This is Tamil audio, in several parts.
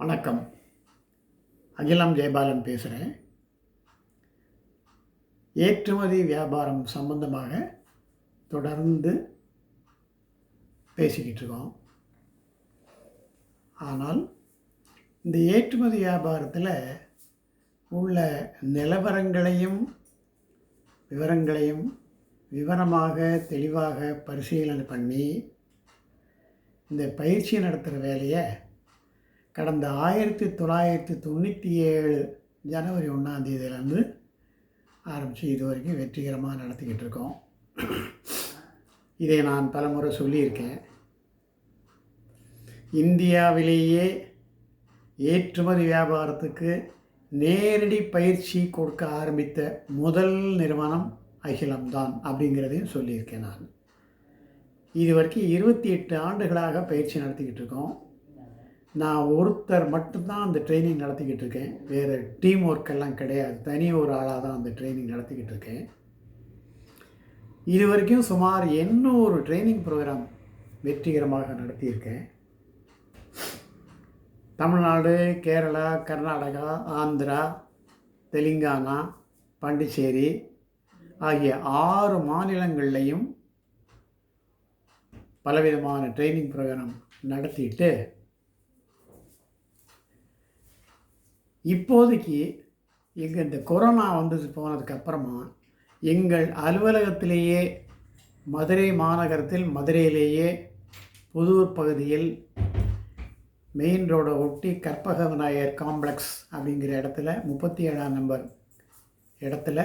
வணக்கம். அகிலம் ஜெயபாலன் பேசுகிறேன் ஏற்றுமதி வியாபாரம் சம்பந்தமாக தொடர்ந்து பேசிக்கிட்டு இருக்கோம். ஆனால் இந்த ஏற்றுமதி வியாபாரத்தில் உள்ள நிலவரங்களையும் விவரங்களையும் விவரமாக தெளிவாக பரிசீலனை பண்ணி இந்த பயிற்சி நடத்துகிற வேலையை கடந்த ஆயிரத்தி தொள்ளாயிரத்தி தொண்ணூற்றி ஏழு ஜனவரி ஒன்றாம் தேதியிலேருந்து ஆரம்பித்து இது வரைக்கும் வெற்றிகரமாக நடத்திக்கிட்டு இருக்கோம். இதை நான் பலமுறை சொல்லியிருக்கேன். இந்தியாவிலேயே ஏற்றுமதி வியாபாரத்துக்கு நேரடி பயிற்சி கொடுக்க ஆரம்பித்த முதல் நிறுவனம் அகிலம்தான் அப்படிங்கிறதையும் சொல்லியிருக்கேன் நான். இது வரைக்கும் இருபத்தி எட்டு ஆண்டுகளாக பயிற்சி நடத்திக்கிட்டு இருக்கோம். நான் ஒருத்தர் மட்டும்தான் அந்த ட்ரைனிங் நடத்திக்கிட்டு இருக்கேன். வேறு டீம் ஒர்க் எல்லாம் கிடையாது. தனி ஒரு ஆளாக தான் அந்த ட்ரைனிங் நடத்திக்கிட்டு இருக்கேன். இது வரைக்கும் சுமார் எண்ணூறு ட்ரைனிங் ப்ரோக்ராம் வெற்றிகரமாக நடத்தியிருக்கேன். தமிழ்நாடு கேரளா கர்நாடகா ஆந்திரா தெலுங்கானா பாண்டிச்சேரி ஆகிய ஆறு மாநிலங்கள்லையும் பலவிதமான ட்ரைனிங் ப்ரோக்ராம் நடத்திட்டு இப்போதைக்கு எங்கள் இந்த கொரோனா வந்து போனதுக்கப்புறமா எங்கள் அலுவலகத்திலேயே மதுரை மாநகரத்தில் மதுரையிலேயே புதூர் பகுதியில் மெயின் ரோடை ஒட்டி கற்பக விநாயகர் காம்ப்ளெக்ஸ் அப்படிங்கிற இடத்துல முப்பத்தி ஏழாம் நம்பர் இடத்துல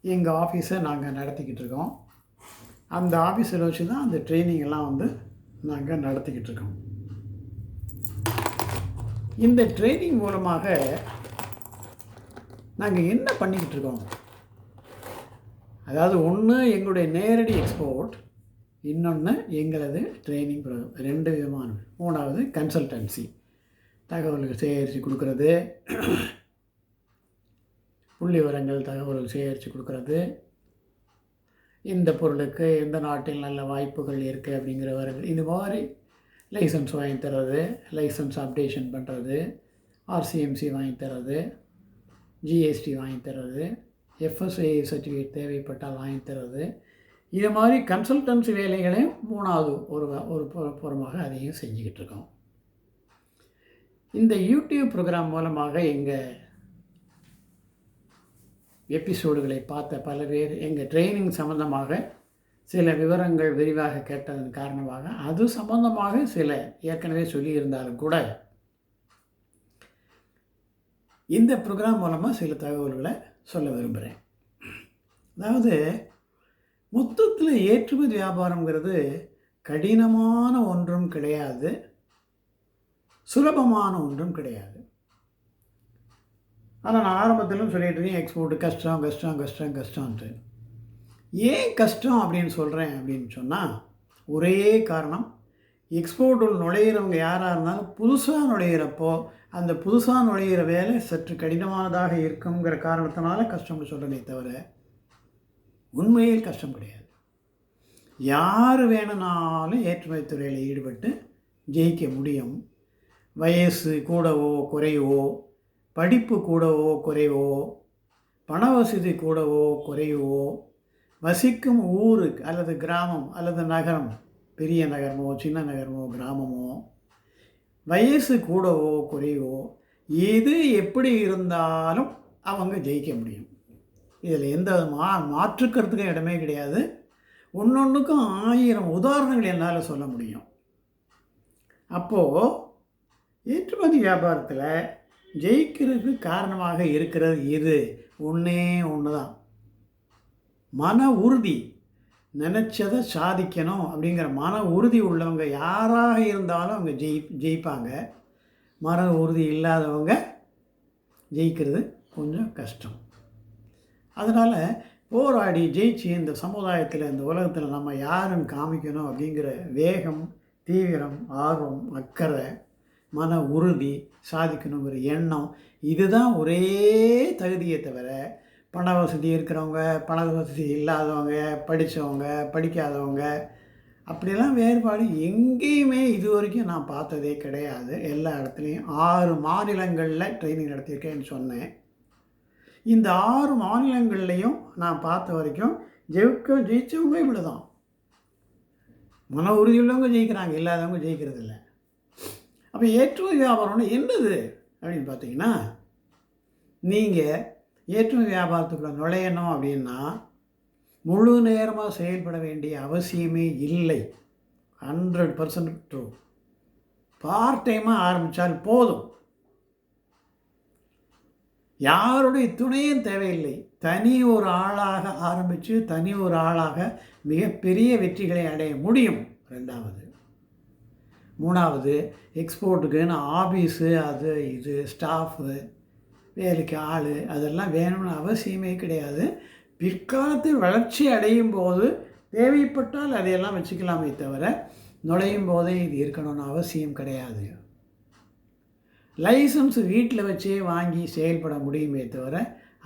எங்கள் ஆஃபீஸை நாங்கள் நடத்திக்கிட்டு இருக்கோம். அந்த ஆஃபீஸில் வச்சு தான் அந்த ட்ரைனிங் எல்லாம் வந்து நாங்கள் நடத்திக்கிட்டு இருக்கோம். இந்த ட்ரைனிங் மூலமாக நாங்கள் என்ன பண்ணிக்கிட்டு இருக்கோம்? அதாவது ஒன்று எங்களுடைய நேரடி எக்ஸ்போர்ட் இன்னொன்று எங்களது ட்ரைனிங் ப்ரோக்ராம் ரெண்டு விதமான மூணாவது கன்சல்டன்சி தகவல்கள் சேகரித்து கொடுக்குறது. புள்ளி விவரங்கள் தகவல்கள் சேகரித்து கொடுக்கறது. இந்த பொருளுக்கு எந்த நாட்டில் நல்ல வாய்ப்புகள் இருக்குது அப்படிங்கிற வரங்கள் இது மாதிரி லைசன்ஸ் வாங்கி தர்றது லைசன்ஸ் அப்டேஷன் பண்ணுறது ஆர்சிஎம்சி வாங்கி தர்றது ஜிஎஸ்டி வாங்கி தர்றது எஃப்எஸ்ஐ சர்டிஃபிகேட் தேவைப்பட்டால் வாங்கி தர்றது. இது மாதிரி கன்சல்டன்சி வேலைகளையும் மூணாவது ஒரு ஒரு புறமாக அதையும் செஞ்சுக்கிட்டு இருக்கோம். இந்த யூடியூப் ப்ரோக்ராம் மூலமாக எங்கள் எபிசோடுகளை பார்த்த பல பேர் எங்கள் ட்ரைனிங் சம்மந்தமாக சில விவரங்கள் விரிவாக கேட்டதன் காரணமாக அது சம்பந்தமாக சில ஏற்கனவே சொல்லியிருந்தாலும் கூட இந்த ப்ரோக்ராம் மூலமாக சில தகவல்களை சொல்ல விரும்புகிறேன். அதாவது மொத்தத்தில் ஏற்றுமதி வியாபாரங்கிறது கடினமான ஒன்றும் கிடையாது. சுலபமான ஒன்றும் கிடையாது. ஆனால் நான் ஆரம்பத்திலும் சொல்லிட்டு இருக்கேன் எக்ஸ்போர்ட்டு கஷ்டம் கஷ்டம் கஷ்டம் கஷ்டம்ன்ட்டு. ஏன் கஷ்டம் அப்படின்னு சொல்கிறேன் அப்படின்னு சொன்னால் ஒரே காரணம் எக்ஸ்போர்ட்டில் நுழையிறவங்க யாராக இருந்தாலும் புதுசாக நுழையிறப்போ அந்த புதுசாக நுழையிற வேலை சற்று கடினமானதாக இருக்குங்கிற காரணத்தினால கஷ்டம்னு சொல்கிறனே தவிர உண்மையில் கஷ்டம் கிடையாது. யார் வேணும்னாலும் ஏற்றுமதி துறையில் ஈடுபட்டு ஜெயிக்க முடியும். வயசு கூடவோ குறைவோ படிப்பு கூடவோ குறைவோ பண வசதி கூடவோ குறைவோ வசிக்கும் ஊர் அல்லது கிராமம் அல்லது நகரம் பெரிய நகரமோ சின்ன நகரமோ கிராமமோ வயசு கூடவோ குறைவோ எது எப்படி இருந்தாலும் அவங்க ஜெயிக்க முடியும். இதில் எந்த மா மாற்றுக்கிறதுக்கும் இடமே கிடையாது. ஒன்றொன்றுக்கும் ஆயிரம் உதாரணங்கள் என்னால் சொல்ல முடியும். அப்போது ஏற்றுமதி வியாபாரத்தில் ஜெயிக்கிறதுக்கு காரணமாக இருக்கிறது இது ஒன்றே ஒன்று தான் மன உறுதி. நினச்சதை சாதிக்கணும் அப்படிங்கிற மன உறுதி உள்ளவங்க யாராக இருந்தாலும் அவங்க ஜெயி ஜெயிப்பாங்க. மன உறுதி இல்லாதவங்க ஜெயிக்கிறது கொஞ்சம் கஷ்டம். அதனால் போராடி ஜெயிச்சு இந்த சமுதாயத்தில் இந்த உலகத்தில் நம்ம யாருன்னு காமிக்கணும் அப்படிங்கிற வேகம் தீவிரம் ஆர்வம் அக்கறை மன உறுதி சாதிக்கணுங்கிற எண்ணம் இதுதான் ஒரே தகுதியை தவிர பண வசதி இருக்கிறவங்க பண வசதி இல்லாதவங்க படித்தவங்க படிக்காதவங்க அப்படியெல்லாம் வேறுபாடு எங்கேயுமே இது வரைக்கும் நான் பார்த்ததே கிடையாது. எல்லா இடத்துலையும் ஆறு மாநிலங்களில் ட்ரைனிங் நடத்தியிருக்கேன்னு சொன்னேன். இந்த ஆறு மாநிலங்கள்லையும் நான் பார்த்த வரைக்கும் ஜெயிக்க ஜெயிச்சவங்க இவ்வளோ தான் மன உறுதியுள்ளவங்க ஜெயிக்கிறாங்க இல்லாதவங்க ஜெயிக்கிறது இல்லை அப்போ ஏற்றுமதி வியாபாரம்னு என்னது? அப்படின்னு பார்த்தீங்கன்னா நீங்கள் ஏற்றுமதி வியாபாரத்துக்குள்ள நுழையணும் அப்படின்னா முழு நேரமாக செயல்பட வேண்டிய அவசியமே இல்லை. ஹண்ட்ரட் பர்சன்ட் ட்ரூ பார்ட் டைமாக ஆரம்பித்தால் போதும். யாருடைய துணையும் தேவையில்லை. தனி ஒரு ஆளாக ஆரம்பித்து தனி ஒரு ஆளாக மிகப்பெரிய வெற்றிகளை அடைய முடியும். ரெண்டாவது. மூணாவது எக்ஸ்போர்ட்டுக்குன்னு ஆஃபீஸு அது இது ஸ்டாஃபு வேலைக்கு ஆள் அதெல்லாம் வேணும்னு அவசியமே கிடையாது. பிற்காலத்தில் வளர்ச்சி அடையும் போது தேவைப்பட்டால் அதையெல்லாம் வச்சுக்கலாமே தவிர நுழையும் போதே இது இருக்கணும்னு அவசியம் கிடையாது. லைசன்ஸ் வீட்டில் வச்சே வாங்கி செயல்பட முடியுமே தவிர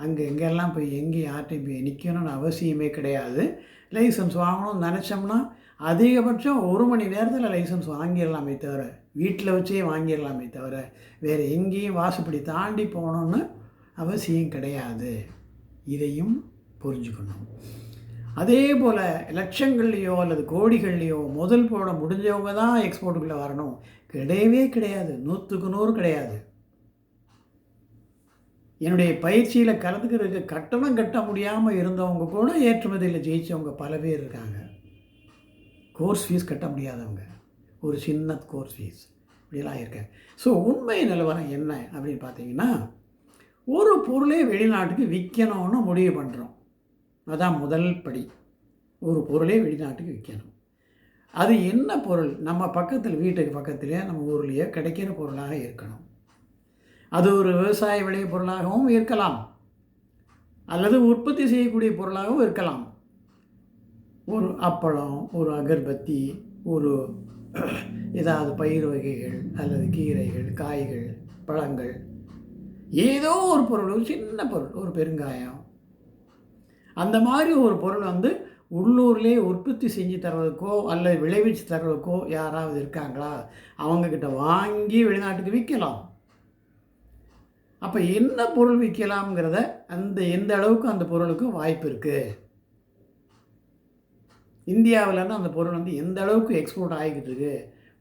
அங்கே எங்கெல்லாம் போய் எங்கே யார்ட்டையும் போய் நிற்கணும்னு அவசியமே கிடையாது. லைசன்ஸ் வாங்கணும்னு நினச்சோம்னா அதிகபட்சம் ஒரு மணி நேரத்தில் லைசன்ஸ் வாங்கிடலாமே தவிர வீட்டில் வச்சே வாங்கிடலாமே தவிர வேறு எங்கேயும் வாசப்படி தாண்டி போகணுன்னு அவசியம் கிடையாது. இதையும் புரிஞ்சுக்கணும். அதே போல் லட்சங்கள்லேயோ அல்லது கோடிகள்லேயோ முதல் போட முடிஞ்சவங்க தான் எக்ஸ்போர்ட்டுக்குள்ளே வரணும். கிடையவே கிடையாது. நூற்றுக்கு நூறு கிடையாது. என்னுடைய பயிற்சியில் கலந்துக்கிறதுக்கு கட்டணம் கட்ட முடியாமல் இருந்தவங்க கூட ஏற்றுமதியில் ஜெயித்தவங்க பல பேர் இருக்காங்க. கோர்ஸ் ஃபீஸ் கட்ட முடியாதவங்க. ஒரு சின்ன கோர்ஸ் ஃபீஸ் இப்படிலாம் இருக்கேன் ஸோ உண்மை நிலவரம் என்ன அப்படின்னு பார்த்தீங்கன்னா ஒரு பொருளே வெளிநாட்டுக்கு விற்கணும்னு முடிவு பண்ணுறோம் அதான் முதல் படி. ஒரு பொருளே வெளிநாட்டுக்கு விற்கணும். அது என்ன பொருள்? நம்ம பக்கத்தில் வீட்டுக்கு பக்கத்துலேயே நம்ம ஊர்லேயே கிடைக்கிற பொருளாக இருக்கணும். அது ஒரு விவசாய விளை பொருளாகவும் இருக்கலாம். அல்லது உற்பத்தி செய்யக்கூடிய பொருளாகவும் இருக்கலாம். ஒரு அப்பளம் ஒரு அகர்பத்தி ஒரு ஏதாவது பயிர் வகைகள் அல்லது கீரைகள் காய்கள் பழங்கள். ஏதோ ஒரு பொருள் ஒரு சின்ன பொருள் ஒரு பெருங்காயம். அந்த மாதிரி ஒரு பொருள் வந்து உள்ளூர்லேயே உற்பத்தி செஞ்சு தர்றதுக்கோ அல்லது விளைவிச்சு தர்றதுக்கோ யாராவது இருக்காங்களா? அவங்கக்கிட்ட வாங்கி வெளிநாட்டுக்கு விற்கலாம். அப்போ என்ன பொருள் விற்கலாம்ங்கிறத அந்த எந்த அளவுக்கு அந்த பொருளுக்கு வாய்ப்பு இருக்குது இந்தியாவிலேருந்து அந்த பொருள் வந்து எந்த அளவுக்கு எக்ஸ்போர்ட் ஆகிக்கிட்டு இருக்கு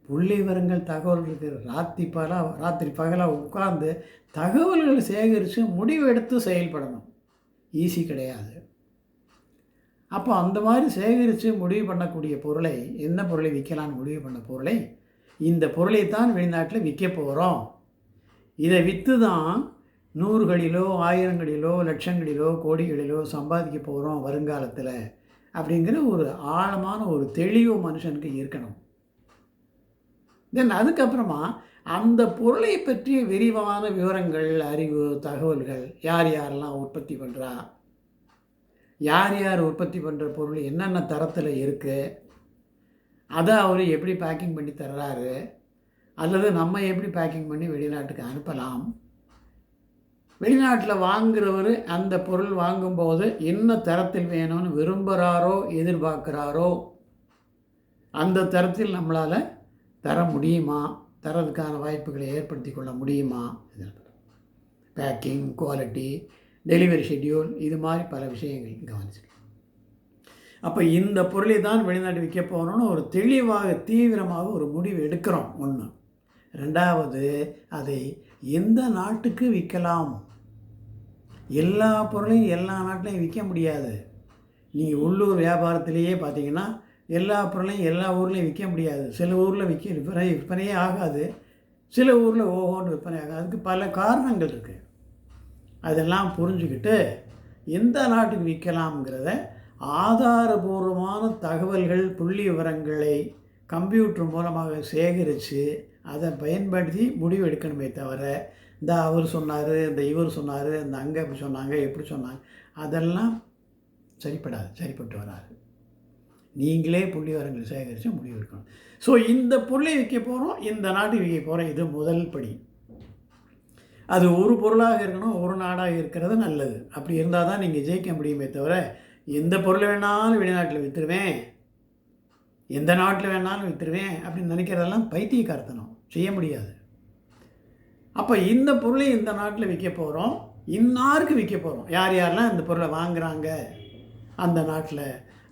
புள்ளி விவரங்கள் தகவல் இருக்குது ராத்திரி பகலாக ராத்திரி பகலாக உட்கார்ந்து தகவல்களை சேகரித்து முடிவு எடுத்து செயல்படணும். ஈஸி கிடையாது. அப்போ அந்த மாதிரி சேகரித்து முடிவு பண்ணக்கூடிய பொருளை என்ன பொருளை விற்கலான்னு முடிவு பண்ண பொருளை இந்த பொருளை தான் வெளிநாட்டில் விற்க போகிறோம் இதை விற்று தான் நூறுகளிலோ ஆயிரங்களிலோ லட்சங்களிலோ கோடிகளிலோ சம்பாதிக்க போகிறோம் வருங்காலத்தில். அப்படிங்கிற ஒரு ஆழமான ஒரு தெளிவு மனுஷனுக்கு இருக்கணும். தென் அதுக்கப்புறமா அந்த பொருளை பற்றிய விரிவான விவரங்கள் அறிவு தகவல்கள் யார் யாரெல்லாம் உற்பத்தி பண்ணுறா யார் யார் உற்பத்தி பண்ணுற பொருள் என்னென்ன தரத்தில் இருக்குது அதை அவர் எப்படி பேக்கிங் பண்ணி தர்றாரு? அல்லது நம்ம எப்படி பேக்கிங் பண்ணி வெளிநாட்டுக்கு அனுப்பலாம்? வெளிநாட்டில் வாங்குறவர் அந்த பொருள் வாங்கும்போது என்ன தரத்தில் வேணும்னு விரும்புகிறாரோ எதிர்பார்க்குறாரோ அந்த தரத்தில் நம்மளால் தர முடியுமா? தரதுக்கான வாய்ப்புகளை ஏற்படுத்தி கொள்ள முடியுமா? பேக்கிங் குவாலிட்டி டெலிவரி ஷெட்யூல் இது மாதிரி பல விஷயங்கள் கவனிச்சிருக்கேன் அப்போ இந்த பொருளை தான் வெளிநாட்டு விற்க போகணும்னு ஒரு தெளிவாக தீவிரமாக ஒரு முடிவு எடுக்கிறோம். ஒன்று ரெண்டாவது அதை எந்த நாட்டுக்கு விற்கலாம்? எல்லா பொருளையும் எல்லா நாட்டிலையும் விற்க முடியாது. நீங்கள் உள்ளூர் வியாபாரத்திலேயே பார்த்தீங்கன்னா எல்லா பொருளையும் எல்லா ஊர்லேயும் விற்க முடியாது. சில ஊரில் விற்க விற்பனை விற்பனையே ஆகாது. சில ஊரில் ஓஹோன்னு விற்பனை ஆகாது. அதுக்கு பல காரணங்கள் இருக்குது அதெல்லாம் புரிஞ்சுக்கிட்டு எந்த நாட்டுக்கு விற்கலாம்ங்கிறத ஆதாரபூர்வமான தகவல்கள் புள்ளி விவரங்களை கம்ப்யூட்டர் மூலமாக சேகரித்து அதை பயன்படுத்தி முடிவு எடுக்கணுமே தவிர இந்த அவர் சொன்னார் இந்த இவர் சொன்னார் இந்த அங்கே இப்படி சொன்னாங்க எப்படி சொன்னாங்க. அதெல்லாம் சரிப்படாது சரிப்பட்டு வராது. நீங்களே புள்ளிவரங்கள் சேகரித்து முடிவு இருக்கணும் ஸோ இந்த பொருளை விற்க போகிறோம் இந்த நாட்டுக்கு விற்க போகிறோம் இது முதல் படி. அது ஒரு பொருளாக இருக்கணும் ஒரு நாடாக இருக்கிறது நல்லது. அப்படி இருந்தால் தான் நீங்கள் ஜெயிக்க முடியுமே தவிர எந்த பொருளை வேணாலும் வெளிநாட்டில் விற்றுருவேன் எந்த நாட்டில் வேணாலும் விற்றுருவேன் அப்படின்னு நினைக்கிறதெல்லாம் பைத்தியக்காரத்தனம். செய்ய முடியாது. அப்போ இந்த பொருளை இந்த நாட்டில் விற்க போகிறோம் இன்னாருக்கு விற்க போகிறோம் யார் யாரெல்லாம் இந்த பொருளை வாங்குறாங்க? அந்த நாட்டில்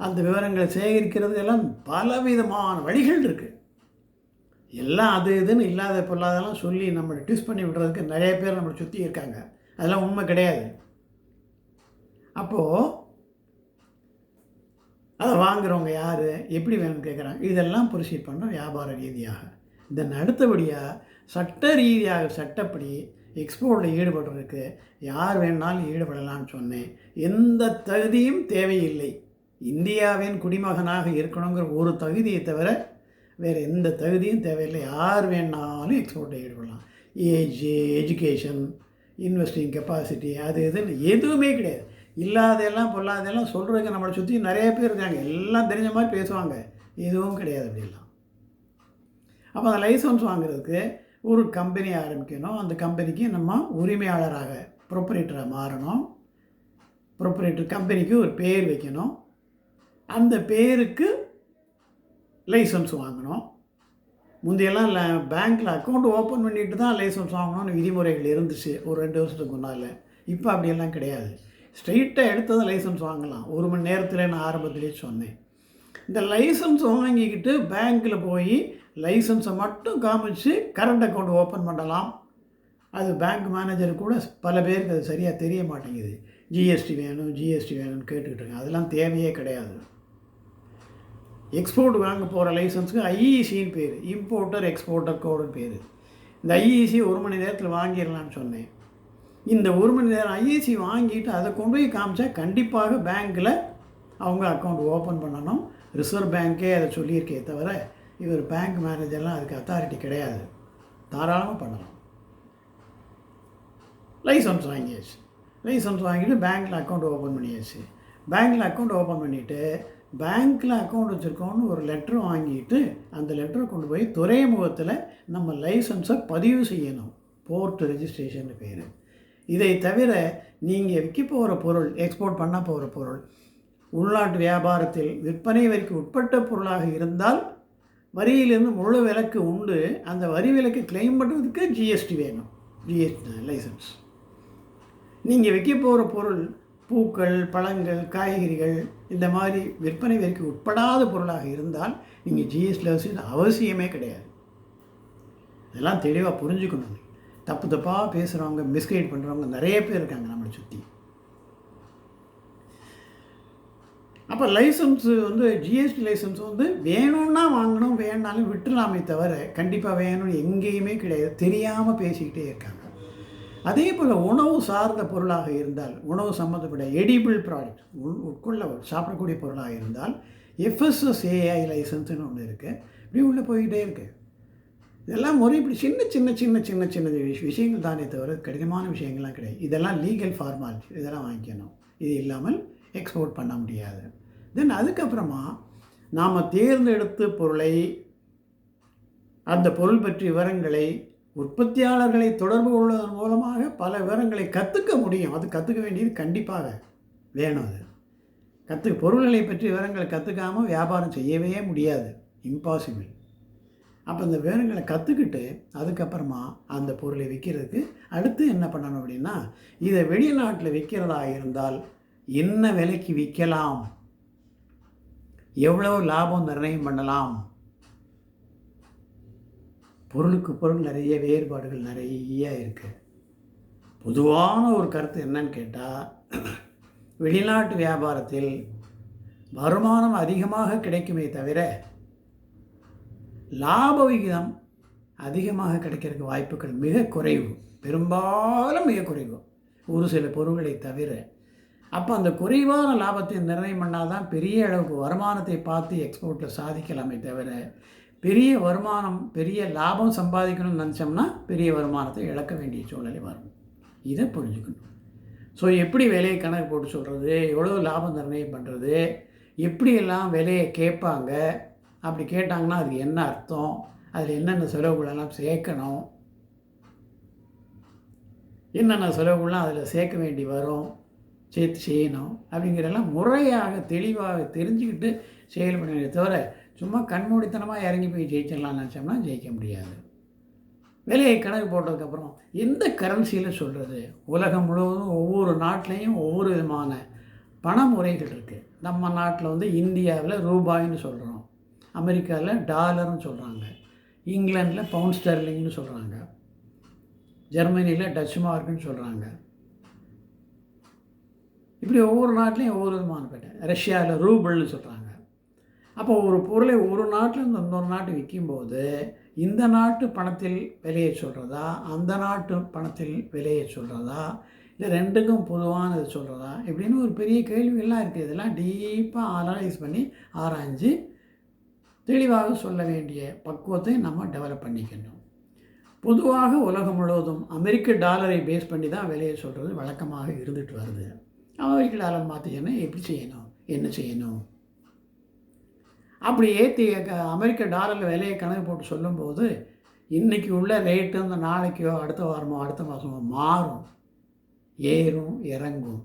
அந்த விவரங்களை சேகரிக்கிறது எல்லாம் பலவிதமான வழிகள் இருக்குது எல்லாம் அது இதுன்னு இல்லாத பொருளாதெல்லாம் சொல்லி நம்மளை ட்விஸ்ட் பண்ணி விடுறதுக்கு நிறைய பேர் நம்மளை சுற்றி இருக்காங்க. அதெல்லாம் உண்மை கிடையாது. அப்போது அதை வாங்குறவங்க யார்? எப்படி வேணும்னு கேட்குறாங்க இதெல்லாம் ப்ரொசீட் பண்ணுறோம் வியாபார ரீதியாக. தென் அடுத்தபடியாக சட்ட ரீதியாக சட்டப்படி எக்ஸ்போர்ட்டில் ஈடுபடுறதுக்கு யார் வேணாலும் ஈடுபடலாம்னு சொன்னேன். எந்த தகுதியும் தேவையில்லை. இந்தியாவின் குடிமகனாக இருக்கணுங்கிற ஒரு தகுதியை தவிர வேறு எந்த தகுதியும் தேவையில்லை. யார் வேணாலும் எக்ஸ்போர்ட்டில் ஈடுபடலாம். ஏஜ் எஜுகேஷன் இன்வெஸ்டிங் கெப்பாசிட்டி அது இதுன்னு எதுவுமே கிடையாது. இல்லாதெல்லாம் பொல்லாதெல்லாம் சொல்கிறதுக்கு நம்மளை சுற்றி நிறைய பேர் இருக்காங்க. எல்லாம் தெரிஞ்ச மாதிரி பேசுவாங்க. எதுவும் கிடையாது அப்படிலாம் அப்போ அந்த லைசன்ஸ் வாங்குறதுக்கு ஒரு கம்பெனி ஆரம்பிக்கணும். அந்த கம்பெனிக்கு நம்ம உரிமையாளராக ப்ரொப்பரேட்டராக மாறணும். ப்ரொப்பரேட்டர் கம்பெனிக்கு ஒரு பேர் வைக்கணும். அந்த பேருக்கு லைசன்ஸ் வாங்கணும். முந்தையெல்லாம் பேங்க்கில் அக்கௌண்ட் ஓப்பன் பண்ணிட்டு தான் லைசன்ஸ் வாங்கணும்னு விதிமுறைகள் இருந்துச்சு ஒரு ரெண்டு வருஷத்துக்கு முன்னால். இப்போ அப்படியெல்லாம் கிடையாது. ஸ்ட்ரெயிட்டாக எடுத்தது லைசன்ஸ் வாங்கலாம். ஒரு மணி நேரத்தில் நான் ஆரம்பத்திலே சொன்னேன். இந்த லைசன்ஸ் வாங்கிக்கிட்டு பேங்க்கில் போய் லைசன்ஸை மட்டும் காமிச்சு கரண்ட் அக்கௌண்ட் ஓப்பன் பண்ணலாம். அது பேங்க் மேனேஜர் கூட பல பேருக்கு அது சரியாக தெரிய மாட்டேங்குது. ஜிஎஸ்டி வேணும் ஜிஎஸ்டி வேணும்னு கேட்டுக்கிட்டு இருக்காங்க. அதெல்லாம் தேவையே கிடையாது. எக்ஸ்போர்ட் வாங்க போகிற லைசன்ஸுக்கு ஐஇசின்னு பேர். இம்போர்ட்டர் எக்ஸ்போர்ட்டர் கோடுன்னு பேர். இந்த ஐஇசி ஒரு மணி நேரத்தில் வாங்கிடலான்னு சொன்னேன். இந்த ஒரு மணி நேரம் ஐஇசி வாங்கிட்டு அதை கொண்டு போய் காமிச்சா கண்டிப்பாக பேங்க்கில் அவங்க அக்கௌண்ட் ஓப்பன் பண்ணணும். ரிசர்வ் பேங்க்கே அதை சொல்லியிருக்கே தவிர இவர் பேங்க் மேனேஜர்லாம் அதுக்கு அத்தாரிட்டி கிடையாது. தாராளமாக பண்ணலாம். லைசன்ஸ் வாங்கியாச்சு. லைசன்ஸ் வாங்கிட்டு பேங்க்கில் அக்கௌண்ட் ஓப்பன் பண்ணியாச்சு. பேங்க்கில் அக்கௌண்ட் ஓப்பன் பண்ணிவிட்டு பேங்க்கில் அக்கௌண்ட் வச்சுருக்கோன்னு ஒரு லெட்ரு வாங்கிட்டு அந்த லெட்டரை கொண்டு போய் துறைமுகத்தில் நம்ம லைசன்ஸை பதிவு செய்யணும். போர்ட் ரெஜிஸ்ட்ரேஷன் பேர். இதை தவிர நீங்கள் விற்க போகிற பொருள் எக்ஸ்போர்ட் பண்ண போகிற பொருள் உள்நாட்டு வியாபாரத்தில் விற்பனை வரிக்கு உட்பட்ட பொருளாக இருந்தால் வரியிலிருந்து முழு விலக்கு உண்டு. அந்த வரி விலக்கு கிளைம் பண்ணுறதுக்கு ஜிஎஸ்டி வேணும். ஜிஎஸ்டி லைசன்ஸ் நீங்கள் விற்க போகிற பொருள் பூக்கள் பழங்கள் காய்கறிகள் இந்த மாதிரி விற்பனை வரிக்கு உட்படாத பொருளாக இருந்தால் நீங்கள் ஜிஎஸ்டி லைசன்ஸ் அவசியமே கிடையாது. இதெல்லாம் தெளிவாக புரிஞ்சுக்கணும். தப்பு தப்பாக பேசுகிறவங்க மிஸ்கைட் பண்ணுறவங்க நிறைய பேர் இருக்காங்க நம்மளை சுற்றி அப்போ லைசன்ஸு வந்து ஜிஎஸ்டி லைசன்ஸ் வந்து வேணும்னா வாங்கணும் வேணாலும் விட்டுலாமே தவிர கண்டிப்பாக வேணும்னு எங்கேயுமே கிடையாது. தெரியாமல் பேசிக்கிட்டே இருக்காங்க. அதே போல் உணவு சார்ந்த பொருளாக இருந்தால் உணவு சம்மந்தப்பட்ட எடிபிள் ப்ராடக்ட் உள் உட்கொள்ள சாப்பிடக்கூடிய பொருளாக இருந்தால் எஃப்எஸ்எஸ்ஏஐ லைசன்ஸ்னு ஒன்று இருக்குது இப்படி உள்ளே போய்கிட்டே இருக்குது இதெல்லாம் ஒரு இப்படி சின்ன சின்ன சின்ன சின்ன சின்ன விஷ- விஷயங்கள் தானே தவிர கடினமான விஷயங்கள்லாம் கிடையாது. இதெல்லாம் லீகல் ஃபார்மாலிட்டி இதெல்லாம் வாங்கிக்கணும். இது இல்லாமல் எக்ஸ்போர்ட் பண்ண முடியாது. தென் அதுக்கப்புறமா நாம் தேர்ந்தெடுத்த பொருளை அந்த பொருள் பற்றிய விவரங்களை உற்பத்தியாளர்களை தொடர்பு கொள்வதன் மூலமாக பல விவரங்களை கற்றுக்க முடியும். அது கற்றுக்க வேண்டியது கண்டிப்பாக வேணும் அது. கற்று பொருள்களை பற்றி விவரங்களை கற்றுக்காமல் வியாபாரம் செய்யவே முடியாது. இம்பாசிபிள் அப்போ இந்த விவரங்களை கற்றுக்கிட்டு அதுக்கப்புறமா அந்த பொருளை விற்கிறதுக்கு அடுத்து என்ன பண்ணணும் அப்படின்னா இதை வெளிநாட்டில் விற்கிறதா இருந்தால் என்ன விலைக்கு விற்கலாம்? எவ்வளோ லாபம் நிர்ணயம் பண்ணலாம்? பொருளுக்கு பொருள் நிறைய வேறுபாடுகள் நிறைய இருக்குது பொதுவான ஒரு கருத்து என்னன்னு கேட்டால் வெளிநாட்டு வியாபாரத்தில் வருமானம் அதிகமாக கிடைக்குமே தவிர லாப விகிதம் அதிகமாக கிடைக்கிறதுக்கு வாய்ப்புகள் மிக குறைவு. பெரும்பாலும் மிக குறைவு. ஒரு சில பொருட்களை தவிர அப்போ அந்த குறைவான லாபத்தை நிர்ணயம் பண்ணால் தான் பெரிய அளவுக்கு வருமானத்தை பார்த்து எக்ஸ்போர்ட்டில் சாதிக்கலாமே தவிர பெரிய வருமானம் பெரிய லாபம் சம்பாதிக்கணும்னு நினச்சோம்னா பெரிய வருமானத்தை இழக்க வேண்டிய சூழ்நிலை வரும். இதை புரிஞ்சுக்கணும். ஸோ எப்படி விலையை கணக்கு போட்டு சொல்கிறது எவ்வளோ லாபம் நிர்ணயம் பண்ணுறது எப்படியெல்லாம் விலையை கேட்பாங்க? அப்படி கேட்டாங்கன்னா அதுக்கு என்ன அர்த்தம்? அதில் என்னென்ன செலவுகளெல்லாம் சேர்க்கணும்? என்னென்ன செலவுகள்லாம் அதில் சேர்க்க வேண்டி வரும்? சேர்த்து செய்யணும் அப்படிங்கிறதெல்லாம் முறையாக தெளிவாக தெரிஞ்சுக்கிட்டு செயல்படுறதை தவிர சும்மா கண்மூடித்தனமாக இறங்கி போய் ஜெயிச்சிடலாம்னு நினச்சோம்னா ஜெயிக்க முடியாது. விலையை கணக்கு போட்டதுக்கப்புறம் எந்த கரன்சியில் சொல்கிறது உலகம் முழுவதும் ஒவ்வொரு நாட்டிலையும் ஒவ்வொரு விதமான பண முறைகள் இருக்குது நம்ம நாட்டில் வந்து இந்தியாவில் ரூபாய்னு சொல்கிறோம் அமெரிக்காவில் டாலர்னு சொல்கிறாங்க இங்கிலாண்டில் பவுண்ட் ஸ்டெர்லிங்னு சொல்கிறாங்க ஜெர்மனியில் டச் மார்க்குன்னு சொல்கிறாங்க இப்படி ஒவ்வொரு நாட்டிலையும் ஒவ்வொரு விதமான பேட்டை. ரஷ்யாவில் ரூபிள்னு சொல்கிறாங்க அப்போ ஒரு பொருளை ஒரு நாட்டிலேருந்து இன்னொரு நாட்டு விற்கும்போது இந்த நாட்டு பணத்தில் விலையை சொல்கிறதா அந்த நாட்டு பணத்தில் விலையை சொல்கிறதா இல்லை ரெண்டுக்கும் பொதுவானது சொல்கிறதா இப்படின்னு ஒரு பெரிய கேள்விகள்லாம் இருக்குது இதெல்லாம் டீப்பாக அனலைஸ் பண்ணி ஆராய்ஞ்சு தெளிவாக சொல்ல வேண்டிய பக்குவத்தை நம்ம டெவலப் பண்ணிக்கணும். பொதுவாக உலகம் முழுவதும் அமெரிக்க டாலரை பேஸ் பண்ணி தான் விலையை சொல்கிறது வழக்கமாக இருந்துட்டு வருது. அமெரிக்க டாலர் எப்படி செய்யணும். என்ன செய்யணும்? அப்படி ஏற்றி அமெரிக்க டாலரில் விலையை கணக்கு போட்டு சொல்லும்போது இன்றைக்கி உள்ள ரேட்டு அந்த நாளைக்கோ அடுத்த வாரமோ அடுத்த மாதமோ மாறும். ஏறும் இறங்கும்.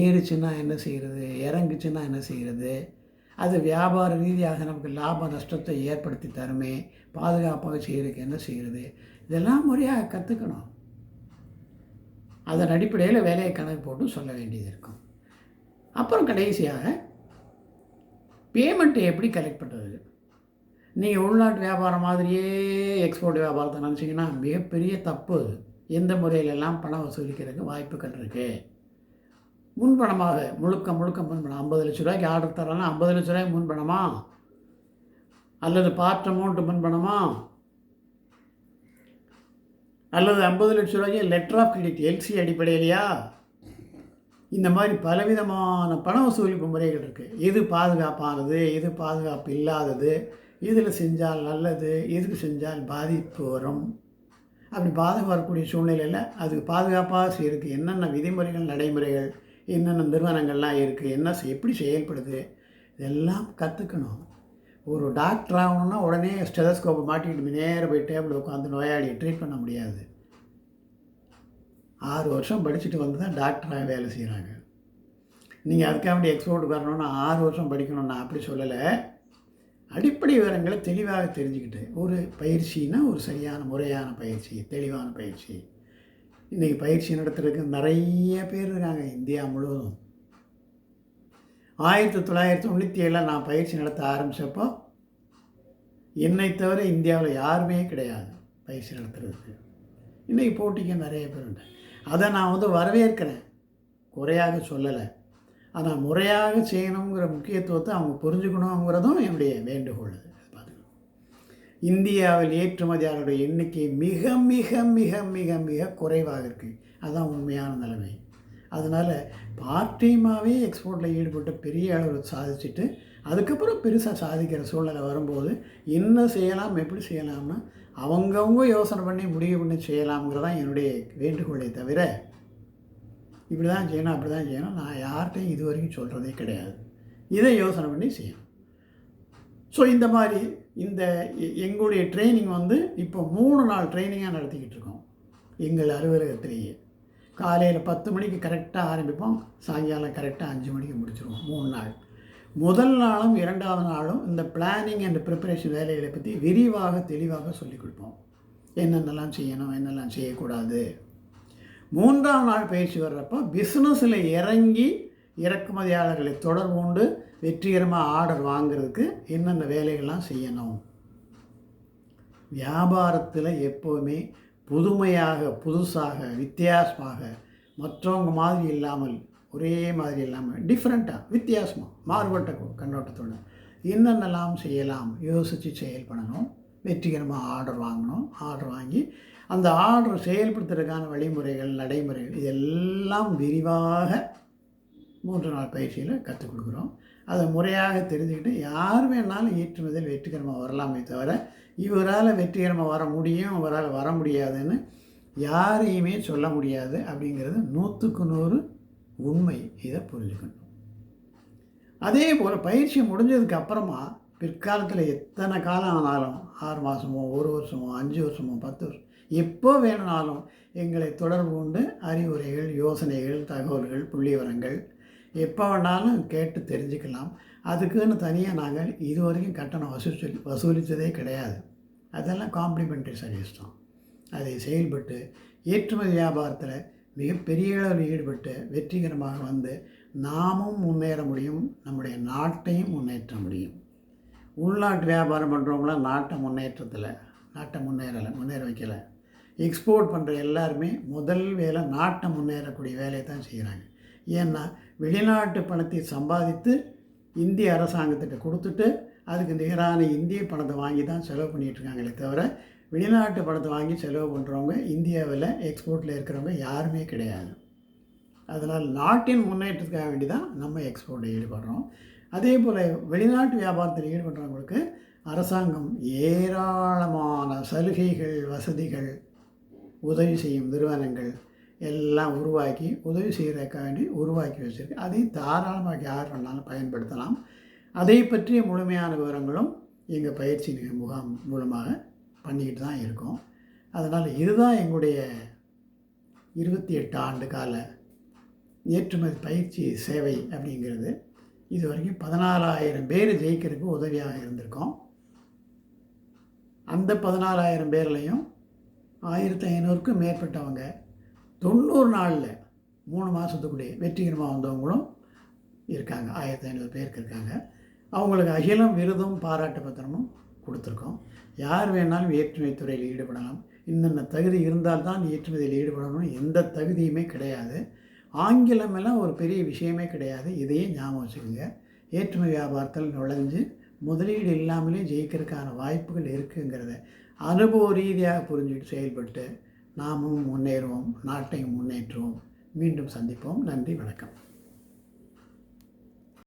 ஏறுச்சுன்னா என்ன செய்கிறது இறங்குச்சுன்னா என்ன செய்கிறது அது வியாபார ரீதியாக நமக்கு லாப நஷ்டத்தை ஏற்படுத்தி தருமே. பாதுகாப்பாக செய்கிறதுக்கு என்ன செய்கிறது இதெல்லாம் முறையாக கற்றுக்கணும் அதன் அடிப்படையில் வேலையை கணக்கு போட்டு சொல்ல வேண்டியது இருக்கும். அப்புறம் கடைசியாக பேமெண்ட்டை எப்படி கலெக்ட் பண்ணுறது நீங்கள் உள்நாட்டு வியாபாரம் மாதிரியே எக்ஸ்போர்ட் வியாபாரத்தை நினச்சிங்கன்னா மிகப்பெரிய தப்பு. அது எந்த முறையிலெல்லாம் பணம் வசூலிக்கிறதுக்கு வாய்ப்புகள் இருக்குது முன்பணமாக முழுக்க முழுக்க முன்பணம். ஐம்பது லட்ச ரூபாய்க்கு ஆர்டர் தரலாம் ஐம்பது லட்ச ரூபாய்க்கு முன்பணமா? அல்லது பார்ட் அமௌண்ட்டு முன்பணமா? அல்லது ஐம்பது லட்ச ரூபாய்க்கு லெட்டர் ஆஃப் கிரெடிட் எல்சி அடிப்படையிலையா? இந்த மாதிரி பலவிதமான பண வசூலிப்பு முறைகள் இருக்குது எது பாதுகாப்பானது எது பாதுகாப்பு இல்லாதது? இதில் செஞ்சால் நல்லது? எதுக்கு செஞ்சால் பாதிப்பு வரும்? அப்படி பாதகம் வரக்கூடிய சூழ்நிலையில் அதுக்கு பாதுகாப்பாக செய்யறதுக்கு என்னென்ன விதிமுறைகள் நடைமுறைகள் என்னென்ன நிறுவனங்கள்லாம் இருக்குது என்ன செய்- எப்படி செயல்படுது? இதெல்லாம் கற்றுக்கணும் ஒரு டாக்டர் ஆகணும்னா உடனே ஸ்டெதஸ்கோப்பை மாட்டிக்கிட்டு நேராக போய் டேபிள் உட்காந்து நோயாளியை ட்ரீட் பண்ண முடியாது. ஆறு வருஷம் படிச்சுட்டு வந்து தான் டாக்டராக வேலை செய்கிறாங்க நீங்கள் அதுக்காக வேண்டிய எக்ஸ்போர்ட் வரணும்னா ஆறு வருஷம் படிக்கணும் நான் அப்படி சொல்லலை. அடிப்படை விவரங்களை தெளிவாக தெரிஞ்சுக்கிட்டு ஒரு பயிற்சினா ஒரு சரியான முறையான பயிற்சி தெளிவான பயிற்சி. இன்றைக்கி பயிற்சி நடத்துறதுக்கு நிறைய பேர் இருக்காங்க இந்தியா முழுவதும். ஆயிரத்தி தொள்ளாயிரத்தி தொண்ணூற்றி ஏழில் நான் பயிற்சி நடத்த ஆரம்பித்தப்போ என்னை தவிர இந்தியாவில் யாருமே கிடையாது பயிற்சி நடத்துறதுக்கு. இன்றைக்கி போட்டிக்கு நிறைய பேர் உண்டு. அதை நான் வந்து வரவேற்கிறேன். குறையாக சொல்லலை. ஆனால் முறையாக செய்யணுங்கிற முக்கியத்துவத்தை அவங்க புரிஞ்சுக்கணுங்கிறதும் என்னுடைய வேண்டுகோள் அது. இந்தியாவில் ஏற்றுமதியாளருடைய எண்ணிக்கை மிக மிக மிக மிக மிக குறைவாக இருக்குது அதுதான் உண்மையான நிலைமை. அதனால் பார்ட் டைமாகவே எக்ஸ்போர்ட்டில் ஈடுபட்டு பெரிய அளவில் சாதிச்சுட்டு அதுக்கப்புறம் பெருசாக சாதிக்கிற சூழ்நிலை வரும்போது என்ன செய்யலாம் எப்படி செய்யலாம்னா அவங்கவுங்க யோசனை பண்ணி முடிவு பண்ணி செய்யலாம்ங்கிறதான் என்னுடைய வேண்டுகோளே தவிர இப்படி தான் செய்யணும் அப்படி தான் செய்யணும் நான் யார்கிட்டையும் இது வரைக்கும் சொல்கிறதே கிடையாது. இதை யோசனை பண்ணி செய்யணும். ஸோ இந்த மாதிரி இந்த எங்களுடைய ட்ரைனிங் வந்து இப்போ மூணு நாள் ட்ரைனிங்காக நடத்திக்கிட்டு இருக்கோம். எங்கள் அலுவலகத்திலேயே. காலையில் பத்து மணிக்கு கரெக்டாக ஆரம்பிப்போம். சாயங்காலம் கரெக்டாக அஞ்சு மணிக்கு முடிச்சிருவோம். மூணு நாள். முதல் நாளும் இரண்டாவது நாளும் இந்த பிளானிங் அண்ட் ப்ரிப்பரேஷன் வேலைகளை பற்றி விரிவாக தெளிவாக சொல்லிக் கொடுப்போம். என்னென்னலாம் செய்யணும் என்னெல்லாம் செய்யக்கூடாது? மூன்றாம் நாள் பயிற்சி வர்றப்போ பிஸ்னஸில் இறங்கி இறக்குமதியாளர்களை தொடர்பு கொண்டு வெற்றிகரமாக ஆர்டர் வாங்குறதுக்கு என்னென்ன வேலைகள்லாம் செய்யணும்? வியாபாரத்தில் எப்போவுமே புதுமையாக புதுசாக வித்தியாசமாக மற்றவங்க மாதிரி இல்லாமல் ஒரே மாதிரி இல்லாமல் டிஃப்ரெண்ட்டாக வித்தியாசமாக மாறுபட்ட கண்ணோட்டத்தோடு கண்ணோட்டத்தோட என்னென்னலாம் செய்யலாம் யோசித்து செயல்படணும் வெற்றிகரமாக ஆர்டர் வாங்கணும் ஆர்டர் வாங்கி அந்த ஆர்டர் செயல்படுத்துறதுக்கான வழிமுறைகள் நடைமுறைகள் இதெல்லாம் விரிவாக மூன்று நாள் பயிற்சியில் கற்றுக் கொடுக்குறோம். அதை முறையாக தெரிஞ்சுக்கிட்டு யார் வேணாலும் ஏற்றுமதியில் வெற்றிகரமாக வரலாமே தவிர இவரால் வெற்றிகரமாக வர முடியும் இவரால் வர முடியாதுன்னு யாரையுமே சொல்ல முடியாது அப்படிங்கிறது நூற்றுக்கு நூறு உண்மை. இதை புரிஞ்சுக்கணும். அதே போல் பயிற்சி முடிஞ்சதுக்கு அப்புறமா பிற்காலத்தில் எத்தனை காலம் ஆனாலும் ஆறு மாதமோ ஒரு வருஷமோ அஞ்சு வருஷமோ பத்து வருஷம் எப்போ வேணும்னாலும் எங்களை தொடர்பு கொண்டு அறிவுரைகள் யோசனைகள் தகவல்கள் புள்ளிவரங்கள் எப்போ வேணாலும் கேட்டு தெரிஞ்சுக்கலாம். அதுக்குன்னு தனியாக நாங்கள் இது வரைக்கும் கட்டணம் வசூலி வசூலித்ததே கிடையாது. அதெல்லாம் காம்ப்ளிமெண்ட்ரி சர்வீஸ் தான். அதை செயல்பட்டு ஏற்றுமதி வியாபாரத்தில் மிகப்பெரிய அளவில் ஈடுபட்டு வெற்றிகரமாக வந்து நாமும் முன்னேற முடியும் நம்முடைய நாட்டையும் முன்னேற்ற முடியும். உள்நாட்டு வியாபாரம் பண்ணுறவங்களாம் நாட்டை முன்னேற்றத்தில் நாட்டை முன்னேறலை முன்னேற வைக்கலை. எக்ஸ்போர்ட் பண்ணுற எல்லாருமே முதல் வேலை நாட்டை முன்னேறக்கூடிய வேலையை தான் செய்கிறாங்க ஏன்னா வெளிநாட்டு பணத்தை சம்பாதித்து இந்திய அரசாங்கத்திட்ட கொடுத்துட்டு அதுக்கு நிகரான இந்திய பணத்தை வாங்கி தான் செலவு பண்ணிகிட்ருக்காங்களே தவிர வெளிநாட்டு பணத்தை வாங்கி செலவு பண்ணுறவங்க இந்தியாவில் எக்ஸ்போர்ட்டில் இருக்கிறவங்க யாருமே கிடையாது. அதனால் நாட்டின் முன்னேற்றத்துக்காக வேண்டி தான் நம்ம எக்ஸ்போர்ட்டில் ஈடுபடுறோம். அதே போல் வெளிநாட்டு வியாபாரத்தில் ஈடுபடுறவங்களுக்கு அரசாங்கம் ஏராளமான சலுகைகள் வசதிகள் உதவி செய்யும் நிறுவனங்கள் எல்லாம் உருவாக்கி உதவி செய்கிறதுக்காண்டி உருவாக்கி வச்சுருக்கு. அதையும் தாராளமாக யார் வேணாலும் பயன்படுத்தலாம். அதை பற்றிய முழுமையான விவரங்களும் எங்கள் பயிற்சி முகாம் மூலமாக பண்ணிக்கிட்டு தான் இருக்கோம். அதனால் இதுதான் எங்களுடைய இருபத்தி எட்டு ஆண்டு கால ஏற்றுமதி பயிற்சி சேவை அப்படிங்கிறது. இது வரைக்கும் பதினாலாயிரம் பேர் ஜெயிக்கிறதுக்கு உதவியாக இருந்திருக்கோம். அந்த பதினாலாயிரம் பேர்லையும் ஆயிரத்தி ஐநூறுக்கும் மேற்பட்டவங்க தொண்ணூறு நாளில் மூணு மாதத்துக்குள்ளே வெற்றிகரமாக வந்தவங்களும் இருக்காங்க. ஆயிரத்தி ஐநூறு பேருக்கு இருக்காங்க. அவங்களுக்கு அகிலம் விருதும் பாராட்டு பத்திரமும் கொடுத்துருக்கோம். யார் வேணாலும் ஏற்றுமதி துறையில் ஈடுபடலாம். இன்னென்ன தகுதி இருந்தால்தான் ஏற்றுமதியில் ஈடுபடணும் எந்த தகுதியுமே கிடையாது. ஆங்கிலம் எல்லாம் ஒரு பெரிய விஷயமே கிடையாது. இதையே ஞாபகம் வச்சுக்கோங்க. ஏற்றுமதி வியாபாரத்தில் நுழைஞ்சு முதலீடு இல்லாமலே ஜெயிக்கிறதுக்கான வாய்ப்புகள் இருக்குங்கிறத அனுபவ ரீதியாக புரிஞ்சுட்டு செயல்பட்டு நாமும் முன்னேறுவோம் நாட்டையும் முன்னேற்றுவோம். மீண்டும் சந்திப்போம். நன்றி வணக்கம்.